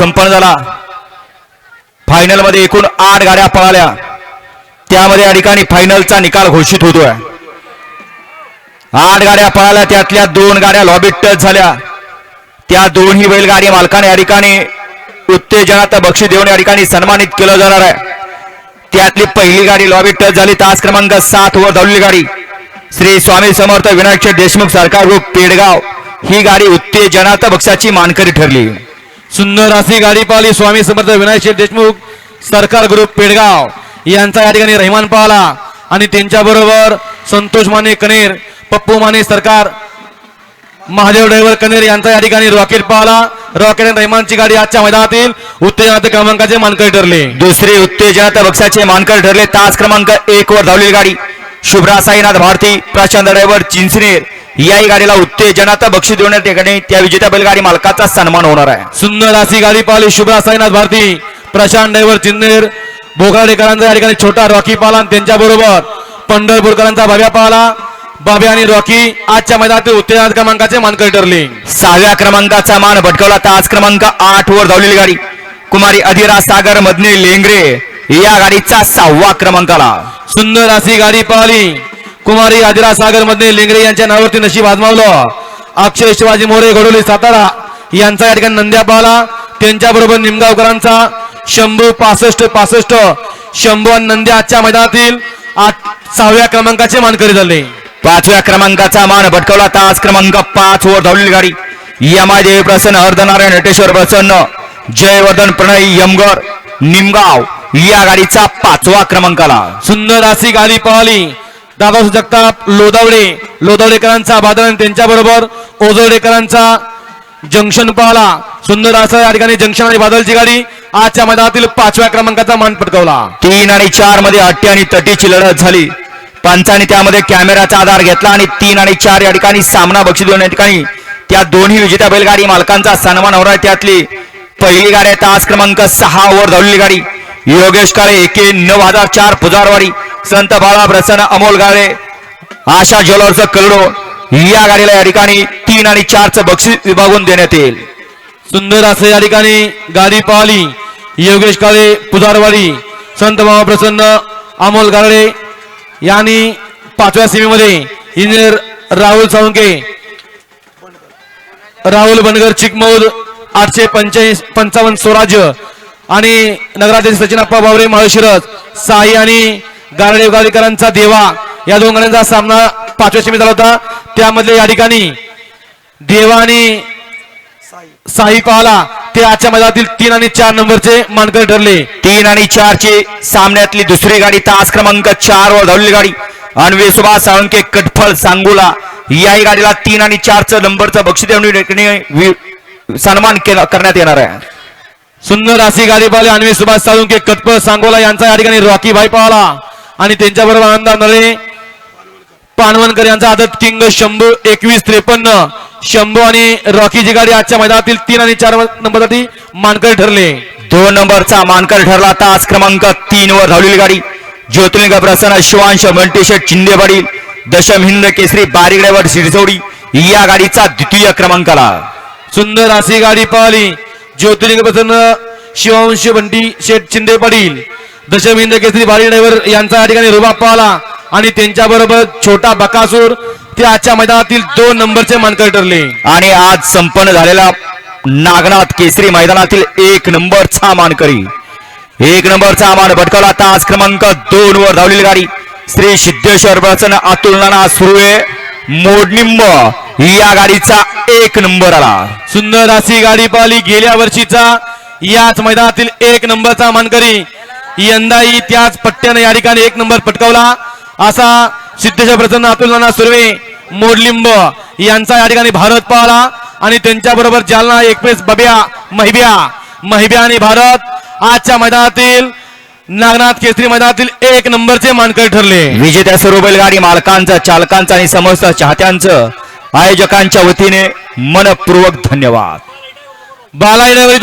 संपन्न झाला. फायनलमध्ये एकूण आठ गाड्या पळाल्या. त्यामध्ये या ठिकाणी फायनलचा निकाल घोषित होतोय. आठ गाड्या पळाल्या त्यातल्या दोन गाड्या लॉबीत टच झाल्या. त्या दोन्ही बैलगाडी मालकाने या ठिकाणी उत्तेजनात बक्षीस देऊन या ठिकाणी सन्मानित केलं जाणार आहे. त्यातली पहिली गाडी लॉबी टच झाली तास क्रमांक सात वर धावलेली गाडी. श्री स्वामी समर्थ विनायक देशमुख सरकार ग्रुप पेडगाव ही गाडी उत्तेजनात बक्षाची मानकरी ठरली. सुंदर अशी गाडी पाहिली. स्वामी समर्थ विनायक शेठ देशमुख सरकार ग्रुप पेडगाव. यांचा या ठिकाणी रहिमान पाहला. आणि त्यांच्या बरोबर संतोष माने कनेर पप्पू माने सरकार महादेव ड्रायव्हर कनेर यांचा या ठिकाणी रॉकेट पाहला. रॉकेट आणि रहिमानची गाडी आजच्या मैदानातील उत्तेजनात क्रमांकाचे मानकर ठरले. दुसरे उत्तेजनात बक्षाचे मानकर ठरले. तास क्रमांक एक वर धावलेली गाडी. शुभ्रा साईनाथ भारती प्रशांत ड्रायव्हर चिंचनेर. याही गाडीला उत्तेजनात बक्षीस देण्यात ठिकाणी त्या विजेत्या बैलगाडी मालकाचा सन्मान होणार आहे. सुंदर अशी गाडी पाहिली. शुभ्रा साईनाथ भारती प्रशांत ड्रायव्हर चिन्नेर भोगाडेकरांचा या ठिकाणी छोटा रॉकी पाहला आणि त्यांच्याबरोबर पंढरपूरकरांचा भाव्या पाहला बाब्या आणि रॉकी आजच्या मैदानातील उत्तेजनात क्रमांकाचे मानकरी ठरले. सहाव्या क्रमांकाचा मान भटकवला तास क्रमांक आठ वर धावलेली गाडी. कुमारी अधिरा सागर मधने लेंगरे या गाडीचा सहावा क्रमांकाला. सुंदर अशी गाडी पाहिली. कुमारी आदिरा सागरमध्ये लेंगरे यांच्या नावावरती नशीब आजमावलं. अक्षय शिवाजी मोरे घडोली सातारा यांचा या ठिकाणी नंद्या पाहला त्यांच्याबरोबर निमगावकरांचा शंभू पासष्ट पासष्ट शंभू आणि नंद्या आजच्या मैदानातील सहाव्या क्रमांकाचे मानकरी झाले. पाचव्या क्रमांकाचा मान भटकवला तास क्रमांक पाच वर धावलेली गाडी. यमाय देवी प्रसन्न अर्धनारायण नटेश्वर प्रसन्न जयवर्धन प्रणय यमगर निमगाव या गाडीचा पाचवा क्रमांकाला. सुंदर अशी गाडी पाहिली दादा जगताप लोदावडे लोदावडेकरांचा बादल आणि त्यांच्याबरोबर ओजवडेकरांचा जंक्शन पाहला. सुंदर असं या ठिकाणी जंक्शन आणि बादलची गाडी आजच्या मैदानातील पाचव्या क्रमांकाचा मान पटकावला. तीन आणि चारमध्ये अट्टी आणि तटीची लढत झाली. पंचाने त्यामध्ये कॅमेराचा आधार घेतला आणि तीन आणि चार या ठिकाणी सामना बक्षीस देऊन या ठिकाणी त्या दोन्ही विजेत्या बैलगाडी मालकांचा सन्मान होणार आहे. त्यातली पहिली गाडी आहे तास क्रमांक सहा वर धावलेली गाडी. योगेश काळे एके नऊ हजार चार पुजारवाडी. संत बाळा प्रसन्न अमोल गाळे आशा ज्वेलरचं कलडो या गाडीला या ठिकाणी तीन आणि चारचं बक्षीस विभागून देण्यात येईल. सुंदर असं या ठिकाणी गाडी पाहली. योगेश काळे पुजारवाडी संत बाबा प्रसन्न अमोल गारडे यांनी पाचव्या सीमेमध्ये इंजिनियर राहुल सावंके राहुल बनगर चिकमौद आठशे पंच्याऐंशी पंचावन्न स्वराज्य आणि नगराध्यक्ष सचिनप्पा बावरे माळशिरस साई आणि गारडे गाडीकरांचा देवा या दोन गाड्यांचा सामना पाचव्या सीमेत झाला होता. त्यामधले या ठिकाणी देवा आणि साई पाहला ते आजच्या मैदानातील तीन आणि चार नंबरचे मानकर ठरले. तीन आणि चारची सामन्यातली दुसरी गाडी तास क्रमांक चार वर धावलेली गाडी. अन्वे सुभाष साळुंके कटफळ सांगोला याही गाडीला तीन आणि चारचं नंबरचं बक्षीस देऊन सन्मान केला करण्यात येणार आहे. सुंदर अशी गाडी पाहिली अन्वे सुभाष साळुंके कटपळ सांगोला यांचा या ठिकाणी रॉकी भाई पाहला. आणि त्यांच्याबरोबर आनंदा नळे पानवणकर यांचा आदत किंग शंभू एकवीस त्रेपन्न. शंभू आणि रॉकीची गाडी आजच्या मैदानातील तीन आणि चार नंबरसाठी मानकर ठरले. दोन नंबरचा मानकर ठरला. तास क्रमांक तीन वर धावलेली गाडी. ज्योतिर्लिंग प्रसन्न शिवांश मल्टीशेट चिंदेवाडी दशम हिंद केसरी बारीगड्यावर शिरसोडी या गाडीचा द्वितीय क्रमांकाला. सुंदर अशी गाडी पाहिली. ज्योतिर्लिंग प्रसन्न शिवंश बंटी शेठ शिंदे पाटील दशमिंद केसरी बारी ड्रायव्हर यांचा या ठिकाणी रुबाब पाहला आणि त्यांच्याबरोबर छोटा बकासूर ते आजच्या मैदानातील दोन नंबरचे मानकर ठरले. आणि आज संपन्न झालेला नागनाथ केसरी मैदानातील एक नंबरचा मानकरी. एक नंबरचा मान भटकवला. तास क्रमांक दोन वर धावलेली गाडी श्री सिद्धेश्वर प्रसन्न अतुल नाना सुर्वे मोडनिंब या गाडीचा एक नंबर आला. सुंदर अशी गाडी पाहिली गेल्या वर्षीचा. याच मैदानातील एक नंबरचा मानकरी यंदाही त्याच पट्ट्याने या ठिकाणी एक नंबर पटकावला. असा सिद्धेश्वर प्रसन्न अतुल नाना सुर्वे मोडलिंब यांचा या ठिकाणी भारत पाहला. आणि त्यांच्याबरोबर जालना एक्सप्रेस बब्या महिब्या महिब्या आणि भारत आजच्या मैदानातील नागनाथ केसरी मैदानातील एक नंबरचे मानकर ठरले. विजेत्या सर्व बैलगाडी मालकांचं चालकांचं आणि समस्त चाहत्यांचं आयोजकांच्या वतीने मनपूर्वक धन्यवाद. बालाजी नगरी